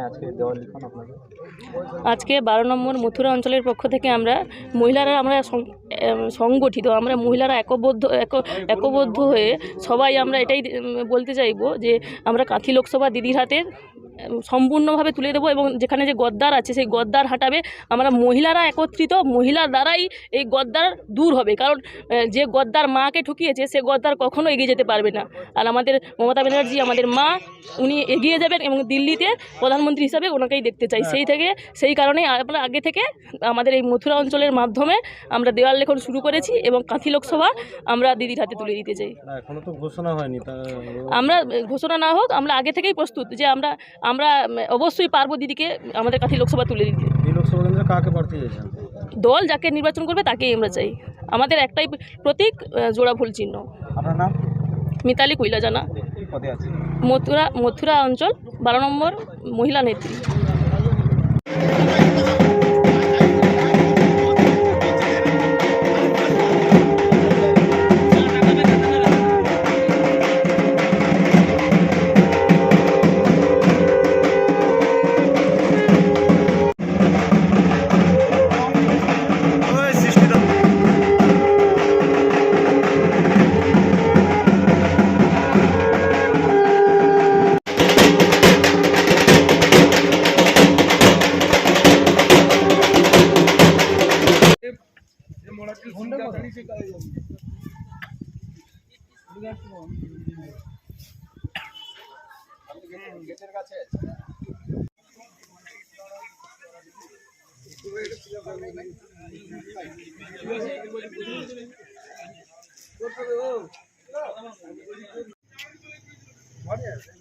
আজকে আজকে বারো নম্বর মথুরা অঞ্চলের পক্ষ থেকে আমরা মহিলারা আমরা সংগঠিত। আমরা মহিলারা একবদ্ধ এক- একবদ্ধ হয়ে সবাই আমরা এটাই বলতে চাইব যে আমরা কাঁথি লোকসভা দিদির হাতে সম্পূর্ণভাবে তুলে দেবো এবং যেখানে যে গদ্দার আছে সেই গদ্দার হাঁটাবে। আমরা মহিলারা একত্রিত মহিলার দ্বারাই এই গদ্দার দূর হবে। কারণ যে গদ্দার মাকে ঠুকিয়েছে সে গদ্দার কখনো এগিয়ে যেতে পারবে না। আর আমাদের মমতা ব্যানার্জি আমাদের মা উনি এগিয়ে যাবেন এবং দিল্লিতে প্রধানমন্ত্রী হিসাবে ওনাকেই দেখতে চাই। সেই থেকে সেই কারণেই আমরা আগে থেকে আমাদের এই মথুরা অঞ্চলের মাধ্যমে আমরা দেওয়াল লেখন শুরু করেছি এবং কাঁথি লোকসভা আমরা দিদির হাতে তুলে দিতে চাই। এখনও তো ঘোষণা হয়নি আমরা ঘোষণা না হোক আমরা আগে থেকেই প্রস্তুত যে আমরা আমরা অবশ্যই পারব দিদিকে আমাদের কাঁথি লোকসভা তুলে দিতে। লোকসভা কেন্দ্রে কাকে প্রার্থী দল যাকে নির্বাচন করবে তাকেই আমরা চাই। আমাদের একটাই প্রতীক জোড়া ভুল চিহ্ন। আপনার নাম? মিতালি কৈলা জানা মথুরা মথুরা অঞ্চল বারো নম্বর মহিলা নেত্রী। গেটের কাছে What is it?